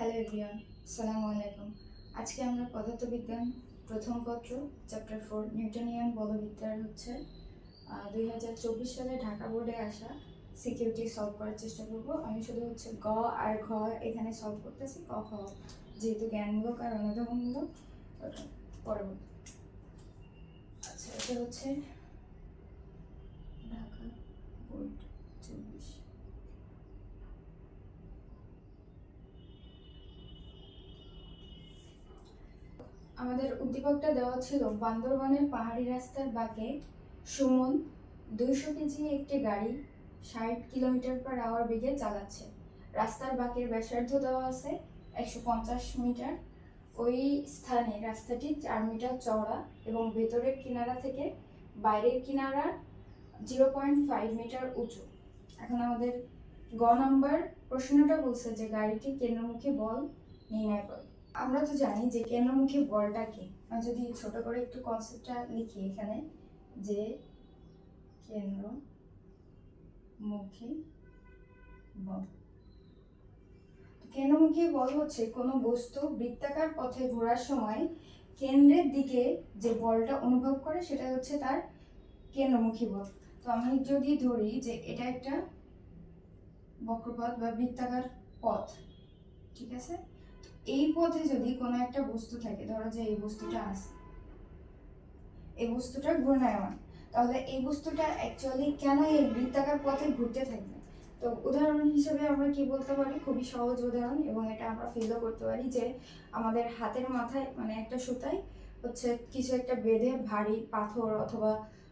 Hello everyone সালামু আলাইকুম। আজকে আমরা পদার্থবিজ্ঞান প্রথম পত্র চ্যাপ্টার ফোর নিউটনিয়ান বলবিদ্যার হচ্ছে দুই হাজার চব্বিশ সালে ঢাকা বোর্ডে আসা সিকিউরিটি সলভ করার চেষ্টা করব। আমি শুধু হচ্ছে গ আর ঘ এখানে সলভ করতেছি, ক, খ যেহেতু জ্ঞানমূলক আর অনুধাবনমূলক পরবর্তী। আচ্ছা এটা হচ্ছে ঢাকা বোর্ড চব্বিশ আমাদের উদ্দীপকটা দেওয়া ছিল বান্দরবানের পাহাড়ি রাস্তার বাঁকে সুমন দুইশো কেজি একটি গাড়ি ষাট কিলোমিটার পার আওয়ার বেগে চালাচ্ছে। রাস্তার বাঁকের ব্যাসার্ধ দেওয়া আছে একশো পঞ্চাশ মিটার। ওই স্থানে রাস্তাটি চার মিটার চওড়া এবং ভেতরের কিনারা থেকে বাইরের কিনারা জিরো পয়েন্ট ফাইভ মিটার উঁচু। এখন আমাদের গ নম্বর প্রশ্নটা বলছে যে গাড়িটি কেন্দ্রমুখী বল নির্ণয় করে। আমরা তো জানি যে কেন্দ্রমুখী বলটা কি। যদি ছোট করে একটু কনসেপ্টটা লিখি এখানে, যে কেন্দ্রমুখী বল। কেন্দ্রমুখী বল হচ্ছে কোনো বস্তু বৃত্তাকার পথে ঘোরার সময় কেন্দ্রের দিকে যে বলটা অনুভব করে সেটা হচ্ছে তার কেন্দ্রমুখী বল। তো আমি যদি ধরি যে এটা একটা বক্রপথ বা বৃত্তাকার পথ, ঠিক আছে? এই পথে যদি কোনো একটা বস্তু থাকে, ধরো যে এই বস্তুটা আছে, এই বস্তুটা ঘূর্ণায়মান, তাহলে এই বস্তুটা অ্যাকচুয়ালি কেন এই বৃত্তাকার পথে ঘুরতে থাকবে তো উদাহরণ হিসেবে আমরা কি বলতে পারি? খুবই সহজ উদাহরণ এবং এটা আমরা ফিলও করতে পারি যে আমাদের হাতের মাথায় মানে একটা সুতায় হচ্ছে কিছু একটা বেঁধে ভারী পাথর অথবা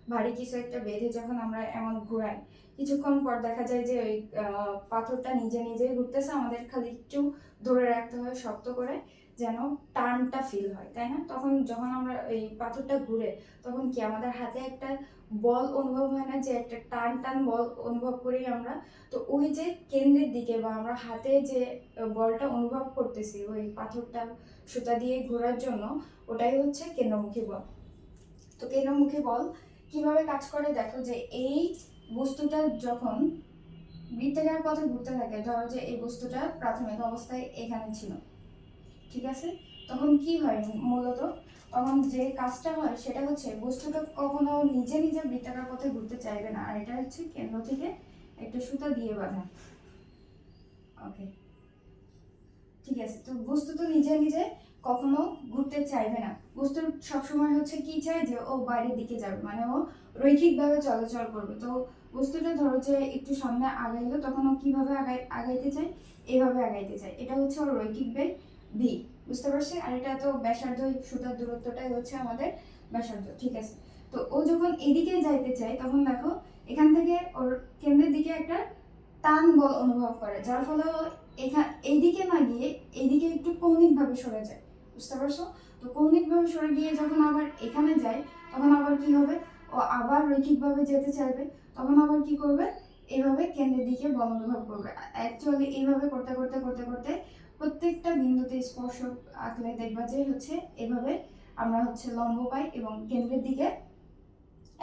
ভারী কিছু একটা বেঁধে যখন আমরা এমন ঘোরাই কিছুক্ষণ পর দেখা যায় যে ওই পাথরটা নিজে নিজেই ঘুরতেছে। আমাদের খালি একটু ধরে রাখতে হয়, শক্ত করে যেন টানটা ফিল হয়, তাই না? তখন যখন আমরা এই পাথরটা ঘুরে, তখন কি আমাদের হাতে একটা বল অনুভব হয় না যে একটা টান টান বল অনুভব করি আমরা? তো ওই যে কেন্দ্রের দিকে বা আমরা হাতে যে বলটা অনুভব করতেছি, ওই পাথরটা সুতা দিয়ে ঘোরার জন্য, ওটাই হচ্ছে কেন্দ্রমুখী বল। তো কেন্দ্রমুখী বল কীভাবে কাজ করে? দেখো যে এই বস্তুটা যখন বৃত্তাকার পথে ঘুরতে থাকে, ধরো যে এই বস্তুটা প্রাথমিক অবস্থায় এখানে ছিল, ঠিক আছে? তখন কি হয় মূলত? তখন যে কাজটা হয় সেটা হচ্ছে বস্তুটা কখনো নিজে নিজে বৃত্তাকার পথে ঘুরতে চাইবে না, আর এটা হচ্ছে কেন্দ্র থেকে একটা সুতা দিয়ে বাঁধা। ওকে ঠিক আছে, তো বস্তু তো নিজে নিজে কখনো ঘুরতে চাইবে না। বস্তুর সবসময় হচ্ছে কি চায় যে ও বাইরের দিকে যাবে মানে ও রৈখিকভাবে চলাচল করবে। তো বস্তুটা ধরো যে একটু সামনে আগাইলো, তখন ও কীভাবে আগাই, আগাইতে চায়? এইভাবে আগাইতে চায়। এটা হচ্ছে ওর রৈখিক বেগ ভি বুঝতে পারছি? আর এটা তো ব্যাসার্ধ, সুতার দূরত্বটাই হচ্ছে আমাদের ব্যাসার্ধ, ঠিক আছে? তো ও যখন এদিকে যাইতে চায়, তখন দেখো এখান থেকে ওর কেন্দ্রের দিকে একটা টান বল অনুভব করে, যার ফলে ও এখান এইদিকে না গিয়ে, এইদিকে একটু কৌণিকভাবে সরে যায়। বুঝতে পারছ? তো কৌণিকভাবে সরে গিয়ে যখন আবার এখানে যায়, তখন আবার কি হবে? ও আবার রৈখিকভাবে যেতে চাইবে, তখন আবার কি করবে? এইভাবে কেন্দ্রের দিকে বল অনুভব করবে। অ্যাকচুয়ালি এইভাবে করতে করতে করতে করতে প্রত্যেকটা বিন্দুতে স্পর্শ আঁকলে দেখবা যে হচ্ছে এভাবে আমরা হচ্ছে লম্ব পাই এবং কেন্দ্রের দিকে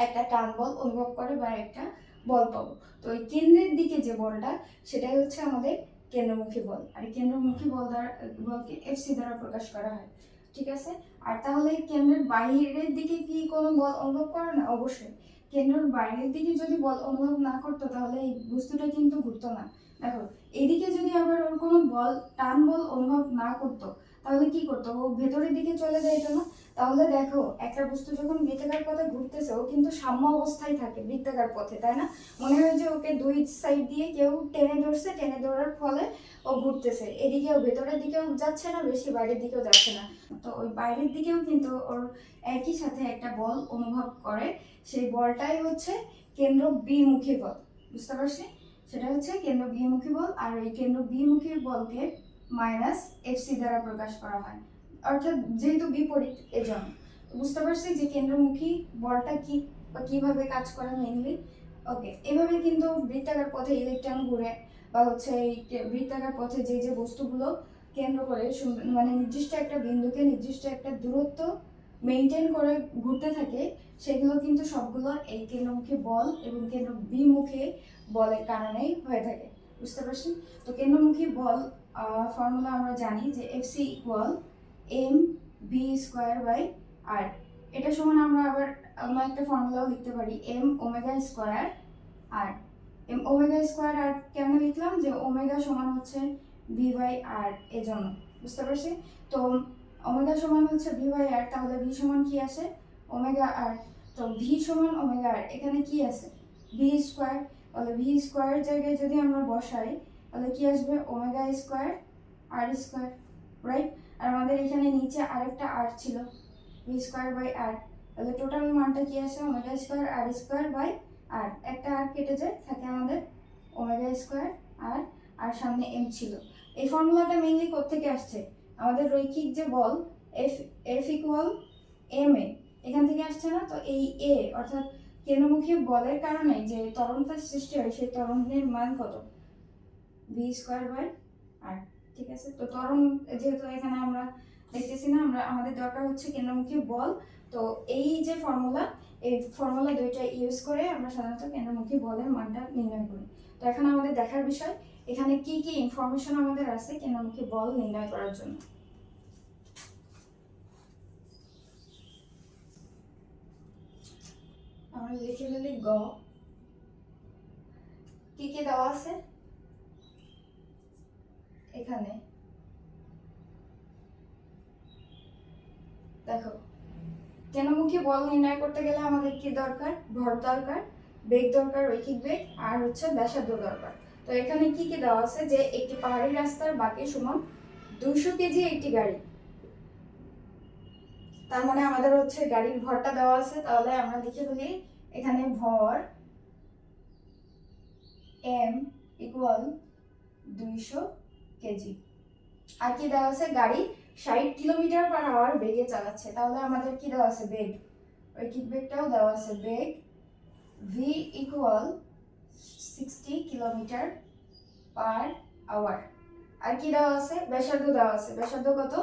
একটা টান বল অনুভব করে বা একটা বল পাবো। তো ওই কেন্দ্রের দিকে যে বলটা, সেটাই হচ্ছে আমাদের কেন্দ্রমুখী বল। আর কেন্দ্রমুখী বল দ্বারা, বলকে এফসি দ্বারা প্রকাশ করা হয়। ঠিক আছে? আর তাহলে কেন্দ্রের বাইরের দিকে কি কোনো বল অনুভব করে না? অবশ্যই। কেন্দ্রের বাইরের দিকে যদি বল অনুভব না করতো, তাহলে এই বস্তুটা কিন্তু ঘুরতো না। দেখো, এদিকে যদি আবার ওর কোনো বল, টান বল অনুভব না করতো তাহলে কি করতো? ও ভেতরের দিকে চলে যাইতো না তাহলে দেখো, একটা বস্তু যখন বৃত্তাকার পথে ঘুরতেছে, ও কিন্তু সাম্য অবস্থায় থাকে বৃত্তাকার পথে, তাই না? মনে হয় যে ওকে দুই সাইড দিয়ে কেউ টেনে ধরছে, টেনে ধরার ফলে ও ঘুরতেছে। এদিকেও ভেতরের দিকেও যাচ্ছে না, বেশি বাইরের দিকেও যাচ্ছে না। তো ওই বাইরের দিকেও কিন্তু ওর একই সাথে একটা বল অনুভব করে। সেই বলটাই হচ্ছে কেন্দ্র বিমুখী বল। বুঝতে পারছি? সেটা হচ্ছে কেন্দ্র বিমুখী বল, আর এই কেন্দ্র বিমুখী বলকে মাইনাস এফসি দ্বারা প্রকাশ করা হয়। অর্থাৎ যেহেতু বিপরীত এজন্য। বুঝতে পারছি যে কেন্দ্রমুখী বলটা কি বা কীভাবে কাজ করে মেইনলি ওকে এভাবে কিন্তু বৃত্তাকার পথে ইলেকট্রন ঘুরে বা হচ্ছে এই বৃত্তাকার পথে যে যে বস্তুগুলো কেন্দ্র করে মানে নির্দিষ্ট একটা বিন্দুকে নির্দিষ্ট একটা দূরত্ব মেনটেন করে ঘুরতে থাকে, সেগুলো কিন্তু সবগুলো এই কেন্দ্রমুখী বল এবং কেন্দ্র বিমুখী বলের কারণেই হয়ে থাকে। বুঝতে পারছি তো কেন্দ্রমুখী বল ফর্মুলা আমরা জানি যে F C equal M V square by R এটা সমান আমরা আবার আমরা একটা ফর্মুলাও লিখতে পারি M omega square R M omega square R কেমন লিখলাম? যে ওমেগা সমান হচ্ছে ভি বাই আর এজন্য বুঝতে পারছি? তো ওমেগা সমান হচ্ছে ভি বাই আর তাহলে ভি সমান কি আসে ওমেগা আর তো ভি সমান ওমেগা আর এখানে কি আছে? ভি স্কোয়ার তাহলে ভি স্কোয়ারের জায়গায় যদি আমরা বসাই তাহলে কি আসবে? Omega square R square right আর আমাদের এখানে নিচে আরেকটা আর ছিল ভি স্কোয়ার বাই আর তাহলে টোটাল মানটা কি আসে? Omega square R square by R একটা আর কেটে যায়, থাকে আমাদের ওমেগা স্কোয়ার আর আর সামনে এম ছিল। এই ফর্মুলাটা মেইনলি কোত্থেকে আসছে? আমাদের রৈখিক যে বল F F equal M A এখান থেকে আসছে না? তো এই এ অর্থাৎ কেন্দ্রমুখী বলের কারণে যে ত্বরণতার সৃষ্টি হয়, সেই ত্বরণের মান কত? ভি স্কোয়ার বাই আর ঠিক আছে? তো ত্বরণ যেহেতু এখানে আমরা দেখতেছি না, আমরা, আমাদের দরকার হচ্ছে কেন্দ্রমুখী বল। তো এই যে ফর্মুলা এই ফর্মুলা দুইটা ইউজ করে আমরা সাধারণত কেন্দ্রমুখী বলের মানটা নির্ণয় করি। তো এখন আমাদের দেখার বিষয়, এখানে কি কি ইনফরমেশন আমাদের আছে কেন্দ্রমুখী বল নির্ণয় করার জন্য? আমরা লিখে ফেলি গ। কি কি দেওয়া আছে? এখানে। দেখো, কেনমুখী বল নির্ণয় করতে গেলে আমাদের কি দরকার? ভর দরকার, বেগ দরকার, রৈখিক বেগ, আর হচ্ছে ব্যাসার্ধ দরকার। তো এখানে কি কি দেওয়া আছে? যে একটি পাহাড়ি রাস্তার বাকি সমান দুশো কেজি একটি গাড়ি। তার মানে আমাদের হচ্ছে গাড়ির ভরটা দেওয়া আছে। তাহলে আমরা লিখে ফেলি, এখানে ভর এম ইকুয়াল দুইশো কেজি। আর কি দেওয়া আছে? গাড়ি ষাট কিলোমিটার পার আওয়ার বেগে চালাচ্ছে। তাহলে আমাদের কি দেওয়া আছে? বেগ রৈখিক বেগটাও দেওয়া আছে। বেগ V equal sixty kilometre per hour আর কি দেওয়া আছে? ব্যাসার্ধ দেওয়া আছে। ব্যাসার্ধ কত?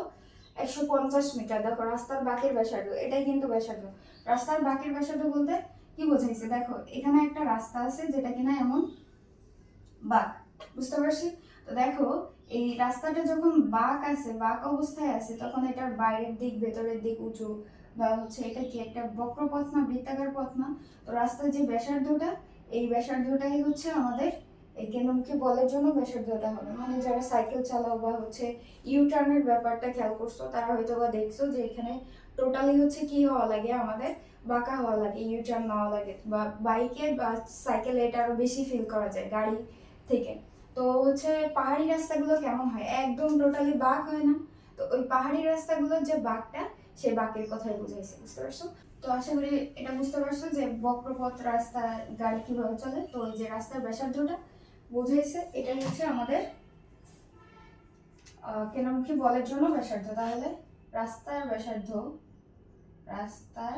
একশো পঞ্চাশ মিটার। দেখো, রাস্তার বাকির ব্যাসার্ধ। এটাই কিন্তু ব্যাসার্ধ। রাস্তার বাকির ব্যাসার্ধ বলতে কি বোঝাইছে? দেখো, এখানে একটা রাস্তা আছে যেটা কিনা এমন বাঁক। বুঝতে পারছি? তো দেখো এই রাস্তাটা যখন বাঁক আছে, বাঁক অবস্থায় আছে, তখন এটার বাইরের দিক, ভেতরের দিক উঁচু বা হচ্ছে এটা কি একটা বক্র পথ না বৃত্তাকার পথ না তো রাস্তার যে ব্যাসার্ধটা, এই ব্যাসার্ধটাই হচ্ছে আমাদের এই কেন্দ্রমুখী বলের জন্য ব্যাসার্ধটা হবে। মানে যারা সাইকেল চালাও বা হচ্ছে ইউ টার্নের ব্যাপারটা খেয়াল করছ, তারা হয়তো বা দেখছ যে এখানে টোটালি হচ্ছে কি হওয়া লাগে? আমাদের বাঁকা হওয়া লাগে ইউ টার্ন নেওয়া লাগে বা বাইকে বা সাইকেলে এটা আরও বেশি ফিল করা যায় গাড়ি থেকে। তো হচ্ছে পাহাড়ি রাস্তাগুলো কেমন হয়? একদম টোটালি বাঘ হয় না? তো ওই পাহাড়ি রাস্তাগুলোর যে বাঘটা সেই বাঘের কথাই বুঝাইছে বুঝতে পারছ? তো আশা করি এটা বুঝতে পারছ যে বক্রপথ রাস্তা গাড়ি কীভাবে চলে তো ওই যে রাস্তার ব্যাসার্ধটা বুঝাইছে এটাই হচ্ছে আমাদের আহ, কেন্দ্রমুখী বলের জন্য ব্যাসার্ধ। তাহলে রাস্তার ব্যাসার্ধ রাস্তার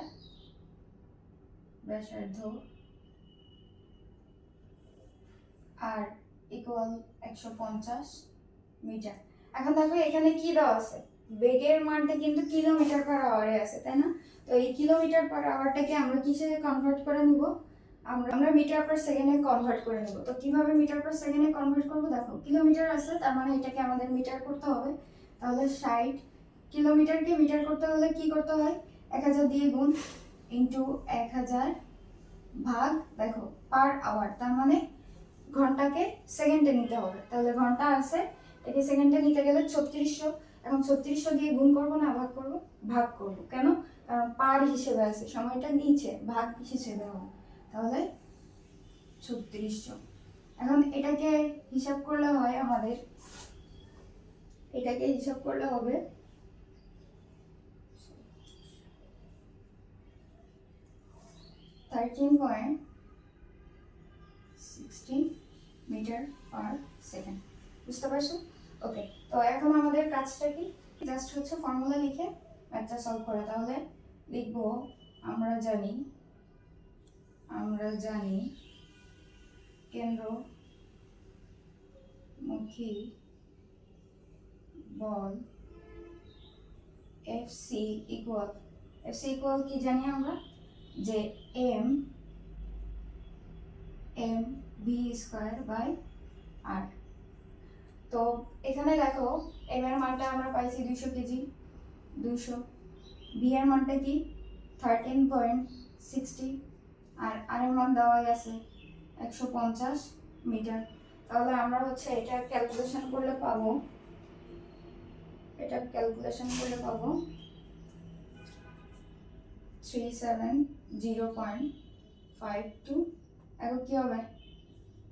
ব্যাসার্ধ আর ইকুয়াল একশো পঞ্চাশ মিটার। এখন দেখো এখানে কি দেওয়া আছে? বেগের মানটা কিন্তু কিলোমিটার পার আওয়ারে আছে, তাই না? তো এই কিলোমিটার পার আওয়ারটাকে আমরা কিসে কনভার্ট করে নিব? আমরা আমরা মিটার পার সেকেন্ডে কনভার্ট করে নিব। তো কীভাবে মিটার পার সেকেন্ডে কনভার্ট করব? দেখো, কিলোমিটার আছে, তার মানে এটাকে আমাদের মিটার করতে হবে। তাহলে ষাট কিলোমিটারকে মিটার করতে হলে কি করতে হয়? এক হাজার দিয়ে গুণ ইন্টু এক হাজার ভাগ, দেখো পার আওয়ার তার মানে ঘন্টাকে সেকেন্ডে নিতে হবে। তাহলে ঘণ্টা আছে, একে সেকেন্ডে নিতে গেলে ছত্রিশশো। এখন ছত্রিশশো দিয়ে গুণ করব না, ভাগ করব? ভাগ করব। কেন? কারণ পার হিসেবে আছে, সময়টা নিচে, ভাগ হিসেবে হবে। তাহলে ছত্রিশশো। এখন এটাকে হিসাব করলে হয় আমাদের, এটাকে হিসাব করলে হবে thirteen point metre per second বুঝতে পারছ? ওকে তো এখন আমাদের কাজটা কি? জাস্ট হচ্ছে ফর্মুলা লিখে ম্যাথটা সলভ করা। তাহলে লিখব, আমরা জানি আমরা জানি কেন্দ্রমুখী বল F C equal F C equal কি জানি আমরা? যে M M V square by R তো এখানে দেখো এম এর মানটা আমরা পাইছি দুইশো কেজি, দুইশো। বি এর মানটা কি? থার্টিন পয়েন্ট সিক্সটি আর আর এর মান দেওয়াই আছে একশো পঞ্চাশ মিটার। তাহলে আমরা হচ্ছে এটা ক্যালকুলেশন করলে পাবো, এটা ক্যালকুলেশন করলে পাবো three seven zero point five two এখন কী হবে?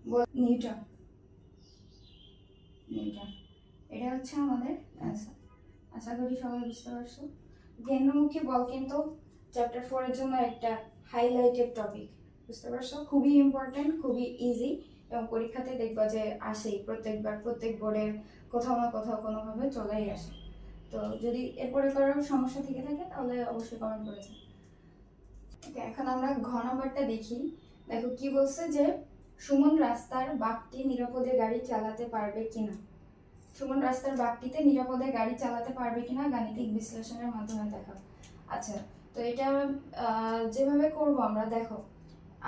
নিউটন। নিউটন। এটা হচ্ছে আমাদের অ্যান্সার আশা করি সবাই বুঝতে পারছ। কেন্দ্রমুখী বল কিন্তু চ্যাপ্টার ফোরের জন্য একটা হাইলাইটেড টপিক বুঝতে পারছ? খুবই ইম্পর্ট্যান্ট খুবই ইজি এবং পরীক্ষাতে দেখবা যে আসেই। প্রত্যেকবার প্রত্যেক বোর্ডের কোথাও না কোথাও কোনোভাবে চলেই আসে। তো যদি এরপরে কারোর সমস্যা থেকে থাকে, তাহলে অবশ্যই কমেন্ট করেছে ওকে এখন আমরা ঘ নাম্বারটা দেখি। দেখো কি বলছে যে সুমন রাস্তার বাঘটি নিরাপদে গাড়ি চালাতে পারবে কিনা? সুমন রাস্তার বাঘটিতে নিরাপদে গাড়ি চালাতে পারবে কিনা গাণিতিক বিশ্লেষণের মাধ্যমে দেখো আচ্ছা তো এটা যেভাবে করব আমরা, দেখো।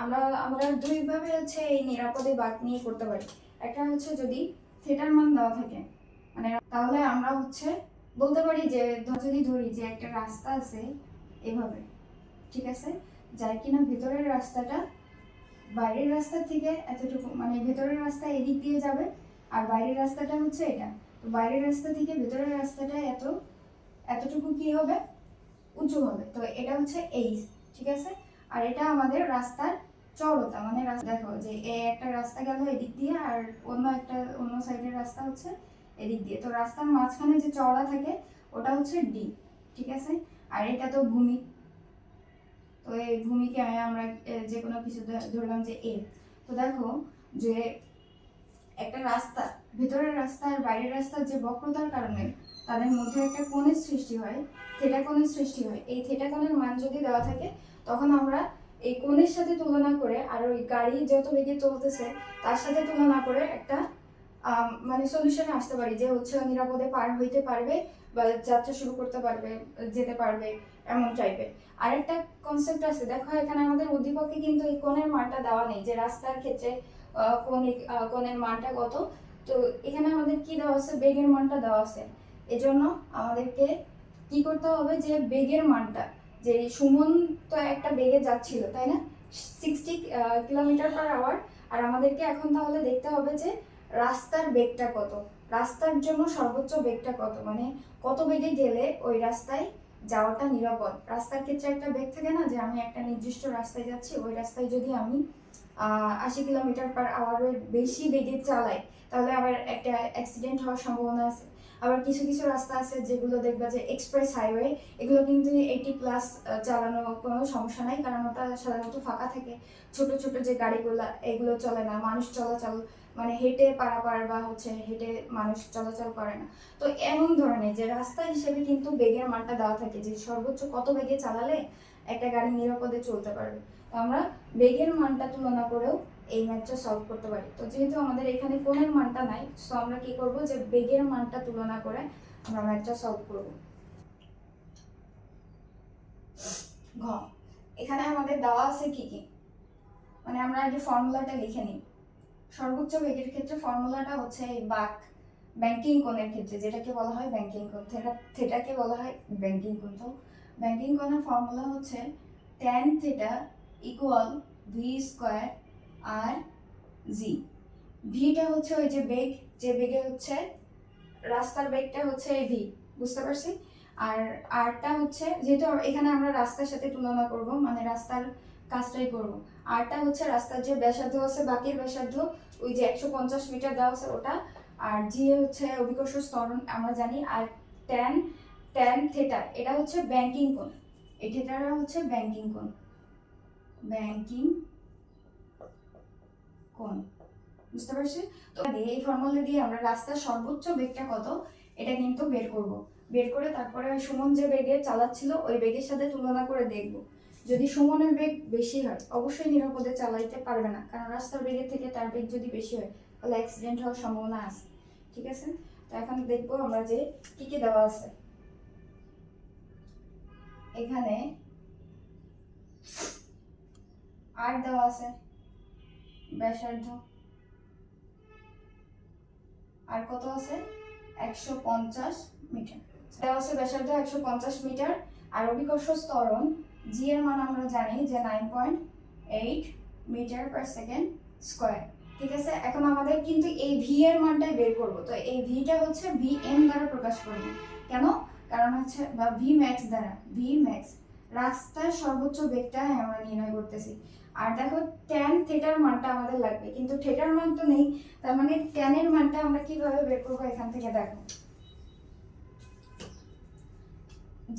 আমরা আমরা দুইভাবে হচ্ছে এই নিরাপদে বাঘ নিয়ে করতে পারি। একটা হচ্ছে যদি থিয়েটার মান দেওয়া থাকে মানে তাহলে আমরা হচ্ছে বলতে পারি যে যদি ধরি যে একটা রাস্তা আছে এভাবে, ঠিক আছে? যার কিনা ভেতরের রাস্তাটা বাইরের রাস্তা থেকে এতটুকু মানে ভেতরের রাস্তা এদিক দিয়ে যাবে, আর বাইরের রাস্তাটা হচ্ছে এটা। তো বাইরের রাস্তা থেকে ভেতরের রাস্তাটা এত, এতটুকু কি হবে? উঁচু হবে। তো এটা হচ্ছে এইচ ঠিক আছে? আর এটা আমাদের রাস্তার চড়তা মানে দেখো যে এ একটা রাস্তা গেল এদিক দিয়ে, আর অন্য একটা, অন্য সাইডের রাস্তা হচ্ছে এদিক দিয়ে। তো রাস্তার মাঝখানে যে চওড়া থাকে, ওটা হচ্ছে ডি, ঠিক আছে? আর এটা তো ভূমি। তো এই ভূমিকে আমি আমরা যে কোনো কিছু ধরলাম যে এ। তো দেখো যে একটা রাস্তা, ভেতরের রাস্তা আর বাইরের রাস্তার যে বক্রতার কারণে তাদের মধ্যে একটা কোণের সৃষ্টি হয়, থেটা কোণের সৃষ্টি হয়। এই থেটা কোণের মান যদি দেওয়া থাকে, তখন আমরা এই কোণের সাথে তুলনা করে আর ওই গাড়ি যত বেগে চলতেছে, তার সাথে তুলনা করে একটা মানে সলিউশনে আসতে পারি যে হচ্ছে নিরাপদে পার হইতে পারবে বা যাত্রা শুরু করতে পারবে, যেতে পারবে। এমন টাইপের আরেকটা কনসেপ্ট আছে, দেখো এখানে আমাদের উদ্দীপকে কিন্তু এই কোণের মানটা দেওয়া নেই, যে রাস্তার ক্ষেত্রে কোণের মানটা কত। তো এখানে আমাদের কি দেওয়া আছে? বেগের মানটা দেওয়া আছে। এজন্য আমাদেরকে কি করতে হবে যে বেগের মানটা, যে সুমন তো একটা বেগে যাচ্ছিল, তাই না? সিক্সটি কিলোমিটার পার আওয়ার আর আমাদেরকে এখন তাহলে দেখতে হবে যে রাস্তার বেগটা কত। রাস্তার জন্য সর্বোচ্চ বেগটা কত? মানে কত বেগে গেলে ওই রাস্তায় যাওয়াটা নিরাপদ। রাস্তার ক্ষেত্রে একটা বেগ থাকে না যে আমি একটা নির্দিষ্ট রাস্তায় যাচ্ছি, ওই রাস্তায় যদি আমি আশি কিলোমিটার পার আওয়ারের বেশি বেগে চালাই, তাহলে আবার একটা অ্যাক্সিডেন্ট হওয়ার সম্ভাবনা আছে। আবার কিছু কিছু রাস্তা আছে যেগুলো দেখবা যে এক্সপ্রেস হাইওয়ে এগুলো কিন্তু এইটি প্লাস চালানো কোনো সমস্যা নাই, কারণ ওটা সাধারণত ফাঁকা থাকে। ছোট ছোট যে গাড়িগুলো, এগুলো চলে না। মানুষ চলাচল মানে হেঁটে পারাপার বা হচ্ছে হেঁটে মানুষ চলাচল করে না। তো এমন ধরনের যে রাস্তা হিসেবে কিন্তু বেগের মানটা দেওয়া থাকে যে সর্বোচ্চ কত বেগে চালালে একটা গাড়ি নিরাপদে চলতে পারবে। তো আমরা বেগের মানটা তুলনা করেও এই ম্যাথটা সলভ করতে পারি। তো যেহেতু আমাদের এখানে কোণের মানটা নাই সো আমরা কি করব যে বেগের মানটা তুলনা করে আমরা ম্যাথটা সলভ করব। ঘ, এখানে আমাদের দেওয়া আছে কি কি? মানে আমরা আগে ফর্মুলাটা লিখে নিই। সর্বোচ্চ বেগের ক্ষেত্রে ফর্মুলাটা হচ্ছে এই বাক ব্যাংকিং কোণের ক্ষেত্রে, যেটাকে বলা হয় ব্যাংকিং কোণ। থেটা, থেটাকে বলা হয় ব্যাংকিং কোণ। তো ব্যাংকিং কোণের ফর্মুলা হচ্ছে tan theta equal V square R G ভিটা হচ্ছে ওই যে বেগ, যে বেগে হচ্ছে, রাস্তার বেগটা হচ্ছে ভি বুঝতে পারছি? আর আরটা হচ্ছে, যেহেতু এখানে আমরা রাস্তার সাথে তুলনা করব মানে রাস্তার কাজটাই করব আরটা হচ্ছে রাস্তার যে ব্যাসার্ধ আছে, বাকির ব্যাসার্ধ, ওই যে একশো পঞ্চাশ মিটার দেওয়া আছে ওটা। আর জি হচ্ছে অভিকর্ষ স্তরণ আমরা জানি। আর ট্যান ট্যান থেটা এটা হচ্ছে ব্যাংকিং কোণ। এই থেটাটা হচ্ছে ব্যাংকিং কোণ। ব্যাংকিং কোণ। বুঝতে পারছি? তো এই ফর্মুলা দিয়ে আমরা রাস্তার সর্বোচ্চ বেগটা কত, এটা কিন্তু বের করব। বের করে তারপরে সুমন যে বেগে চালাচ্ছিল, ওই বেগের সাথে তুলনা করে দেখব। যদি সুমনের বেগ বেশি হয়, অবশ্যই নিরাপদে চালাইতে পারবে না, কারণ রাস্তার বেগের থেকে তার বেগ যদি বেশি হয়, তাহলে অ্যাক্সিডেন্ট হওয়ার সম্ভাবনা আছে, ঠিক আছে? তো এখন দেখব আমরা যে কী কী দেওয়া আছে। এখানে আর দেওয়া আছে, ব্যাসার্ধ। আর কত আছে? একশো পঞ্চাশ মিটার। দেওয়া হচ্ছে ব্যাসার্ধ একশো পঞ্চাশ মিটার, আর অভিকর্ষ ত্বরণ জি এর মান আমরা জানি যে nine point eight metre per second square ঠিক আছে? এখন আমাদের কিন্তু এই ভি এর মানটাই বের করব। তো এই ভিটা হচ্ছে ভি এম দ্বারা প্রকাশ করব। কেন? কারণ হচ্ছে বা ভি ম্যাক্স দ্বারা। ভি ম্যাক্স রাস্তার সর্বোচ্চ বেগটা আমরা নির্ণয় করতেছি। আর দেখো ট্যান থেটার মানটা আমাদের লাগবে। কিন্তু থেটার মান তো নেই। তার মানে ট্যানের মানটা আমরা কীভাবে বের করব এখান থেকে দেখো।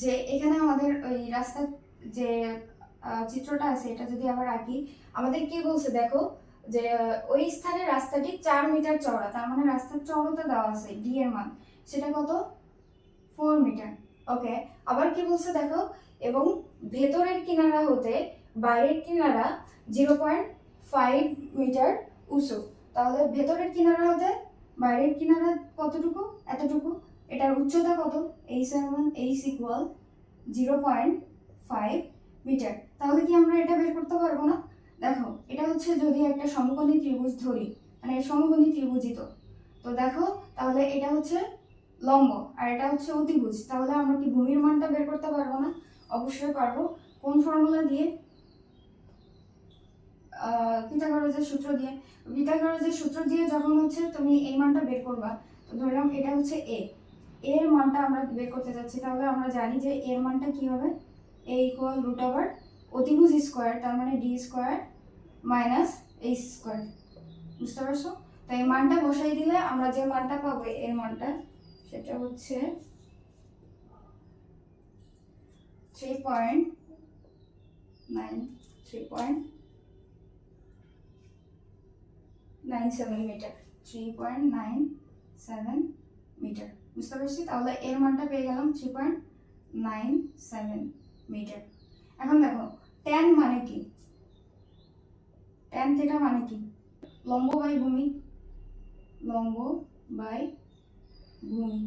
যে এখানে আমাদের ওই রাস্তার যে চিত্রটা আছে, এটা যদি আবার আঁকি, আমাদের কি বলছে, দেখো, যে, ওই স্থানে রাস্তাটি চার মিটার চওড়া, তার মানে রাস্তার চওড়াটা দেওয়া আছে ডি এর মান। সেটা কত? ফোর মিটার ওকে আবার কি বলছে, দেখো, এবং ভেতরের কিনারা হতে বাইরের কিনারা জিরো পয়েন্ট ফাইভ মিটার উঁচু। তাহলে ভেতরের কিনারা হতে বাইরের কিনারা কতটুকু? এতটুকু। এটার উচ্চতা কত? এইচ আর one H equal zero point five metre তাহলে কি আমরা এটা বের করতে পারব না? দেখো, এটা হচ্ছে যদি একটা সমকোণী ত্রিভুজ ধরি মানে সমকোণী ত্রিভুজিত। তো দেখো, তাহলে এটা হচ্ছে লম্ব আর এটা হচ্ছে অতিভুজ। তাহলে আমরা কি ভূমির মানটা বের করতে পারব না? অবশ্যই পারব। কোন ফর্মুলা দিয়ে? পিথাগোরাসের সূত্র দিয়ে। পিথাগোরাসের সূত্র দিয়ে যখন হচ্ছে তুমি এই মানটা বের করবা, তো ধরলাম এটা হচ্ছে এ এর মানটা আমরা বের করতে যাচ্ছি। তাহলে আমরা জানি যে এর মানটা কি হবে? এ ইকুয়াল রুট ওভার অতিভুজ স্কোয়ার তার মানে D square minus H square বুঝতে পারছ? তো এই মানটা বসাই দিলে আমরা যে মানটা পাবো, এর মানটা, সেটা হচ্ছে three point nine three point nine seven metre three point nine seven metre বুঝতে পারছি? তাহলে এর মানটা পেয়ে গেলাম three point nine seven metre এখন দেখো ট্যান মানে কি? ট্যান থেটা মানে কি? লম্ব বাই ভূমি। লম্ব বাই ভূমি।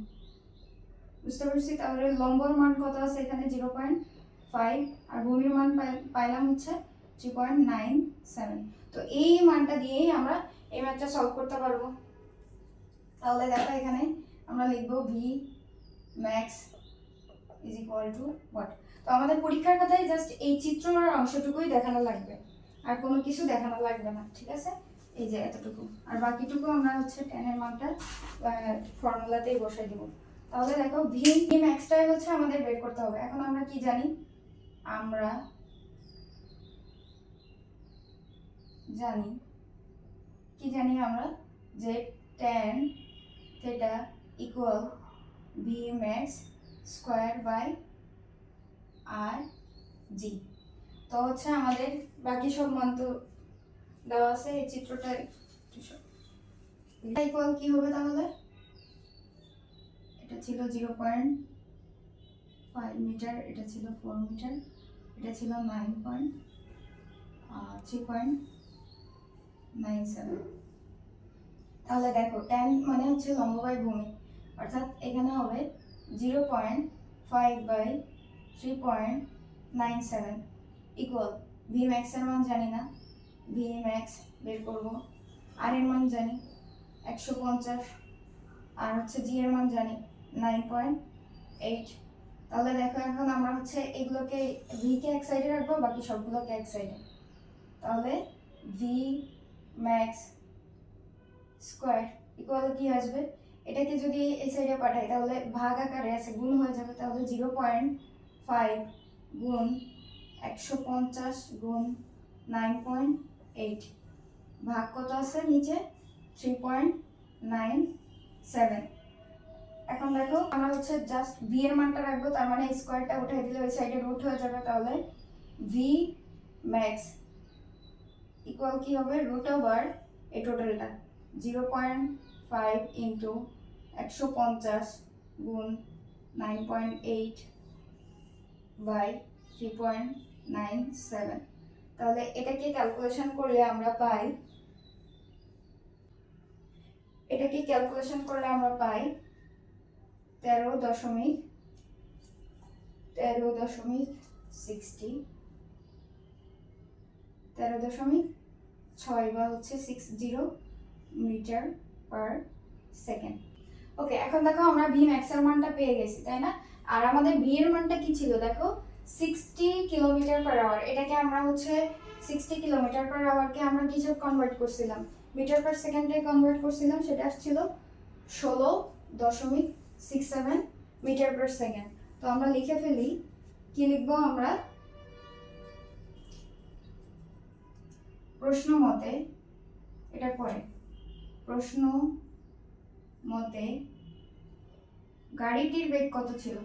বুঝতে পারছি? তাহলে লম্বর মান কত আছে এখানে? জিরো পয়েন্ট ফাইভ আর ভূমির মান পাই- পাইলাম হচ্ছে থ্রি পয়েন্ট নাইন সেভেন তো এই মানটা দিয়েই আমরা এই ম্যাথটা সলভ করতে পারব। তাহলে দেখো এখানে আমরা লিখব V max is equal to what তো আমাদের পরীক্ষার কথায় জাস্ট এই চিত্রর অংশটুকুই দেখানো লাগবে। আর কোনো কিছু দেখানো লাগবে না, ঠিক আছে? এই যে এতটুকু। আর বাকিটুকু আমরা হচ্ছে টেনের মানটা ফর্মুলাতেই বসাই দিব। তাহলে দেখো ভি ম্যাক্সটাই হচ্ছে আমাদের বের করতে হবে। এখন আমরা কি জানি? আমরা জানি, কি জানি আমরা? যে tan theta equal V max square by R G. তো হচ্ছে আমাদের বাকি সব মান দেওয়া আছে, এই চিত্রটা ইকুয়াল কি হবে তাহলে? এটা ছিল জিরো পয়েন্ট ফাইভ মিটার, এটা ছিল ফোর মিটার, এটা ছিল nine point three point nine seven. তাহলে দেখো ট্যান মানে হচ্ছে লম্ব বাই ভূমি, অর্থাৎ এখানে হবে zero point five by three point nine seven equal V ম্যাক্সের মান জানি না। ভি ম্যাক্স বের করব। আর এর মান জানি একশো পঞ্চাশ। আর হচ্ছে জি এর মান জানি নাইন পয়েন্ট এইট তাহলে দেখো এখন আমরা হচ্ছে এগুলোকে ভিকে এক সাইডে রাখব, বাকি সবগুলোকে এক সাইডে তাহলে ভি ম্যাক্স স্কোয়ার ইকুয়াল কি আসবে? এটাকে যদি এই সাইডে পাঠাই, তাহলে ভাগ আকারে আছে, গুণ হয়ে যাবে, তাহলে জিরো পয়েন্ট ফাইভ গুণ একশো পঞ্চাশ গুণ নাইন পয়েন্ট এইট ভাগ কত আছে নিচে? থ্রি পয়েন্ট নাইন সেভেন এখন দেখো, আমরা হচ্ছে জাস্ট ভি এর মানটা রাখব, তার মানে স্কোয়ারটা উঠে দিলে ওই সাইডে রুট হয়ে যাবে, তাহলে ভি ম্যাক্স ইকুয়াল কি হবে? রুট ওভার এই টোটালটা জিরো পয়েন্ট ফাইভ ইন্টু একশো পঞ্চাশ গুণ nine point eight by three point nine seven তাহলে এটাকে ক্যালকুলেশন করলে আমরা পাই, এটাকে ক্যালকুলেশন করলে আমরা পাই তেরো দশমিক তেরো দশমিক সিক্সটি তেরো দশমিক ছয় বা হচ্ছে six zero metre per second. Okay এখন দেখো আমরা ভি ম্যাক্স এর মানটা পেয়ে গেছি, তাই না? আর আমাদের এর মানটা কি ছিল? দেখো সিক্সটি কিলোমিটার পার আওয়ার এটাকে আমরা হচ্ছে সিক্সটি কিলোমিটার পার আওয়ারকে আমরা কিছু কনভার্ট করছিলাম? মিটার পার সেকেন্ডে কনভার্ট করছিলাম, সেটা আসছিল ষোলো দশমিক six seven metre per second তো আমরা লিখে ফেলি, কি লিখব আমরা? প্রশ্ন মতে, এটা পরে, প্রশ্ন মতে গাড়িটির বেগ কত ছিল?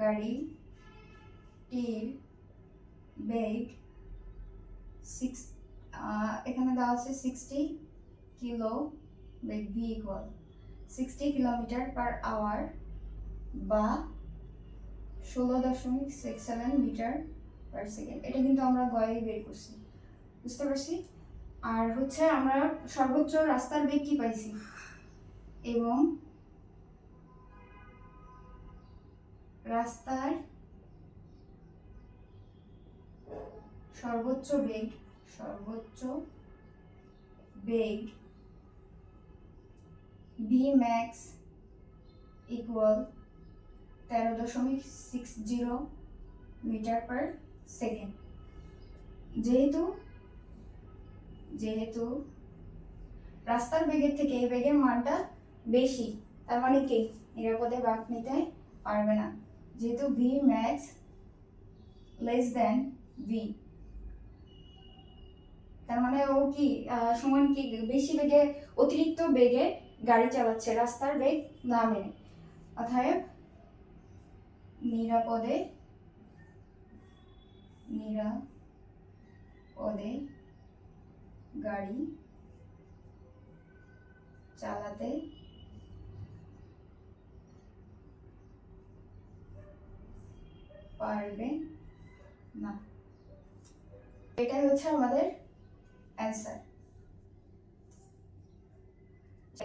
গাড়িটির বেগ সিক্স এখানে দেওয়া আছে সিক্সটি কিলো বেগ V equal sixty kilometre per hour বা ষোলো দশমিক six seven metre per second এটা কিন্তু আমরা গয়ে বের করছি। বুঝতে পারছি? আর হচ্ছে আমরা সর্বোচ্চ রাস্তার বেগ কি পাইছি? এবং রাস্তার সর্বোচ্চ বেগ সর্বোচ্চ বেগ বি ম্যাক্স ইকুয়াল তেরো দশমিক six zero metre per second যেহেতু যেহেতু রাস্তার বেগের থেকে এই বেগের মানটা বেশি, তার মানে কি? নিরাপদে বাঘ নিতে পারবে না। যেহেতু V max less than V তার মানে ও কি সমান কি, বেশি বেগে, অতিরিক্ত বেগে গাড়ি চালাচ্ছে, রাস্তার বেগ না মেনে। অতএব নিরাপদে নিরাপদে গাড়ি চালাতে পারবে না। এটাই হচ্ছে আমাদের অ্যান্সার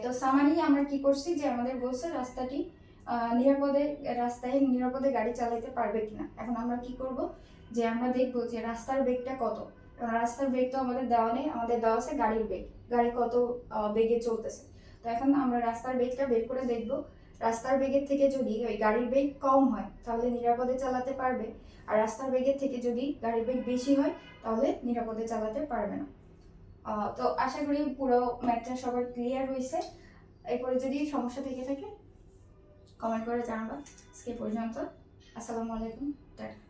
তো সামারি আমরা কি করছি যে আমাদের বলছে রাস্তাটি নিরাপদে, রাস্তায় নিরাপদে গাড়ি চালাতে পারবে কিনা। এখন আমরা কি করব যে আমরা দেখব যে রাস্তার বেগটা কত। রাস্তার বেগ তো আমাদের দেওয়া নেই, আমাদের দেওয়া আছে গাড়ির বেগ। গাড়ি কত বেগে চলতেছে। তো এখন আমরা রাস্তার বেগটা বের করে দেখব রাস্তার বেগের থেকে যদি ওই গাড়ির বেগ কম হয়, তাহলে নিরাপদে চালাতে পারবে। আর রাস্তার বেগের থেকে যদি গাড়ির বেগ বেশি হয়, তাহলে নিরাপদে চালাতে পারবে না। তো আশা করি পুরো ম্যাথটা সবার ক্লিয়ার হয়েছে। এরপরে যদি সমস্যা থেকে থাকে কমেন্ট করে জানাবা। আজকে পর্যন্ত। আসসালামু আলাইকুম। টাটা।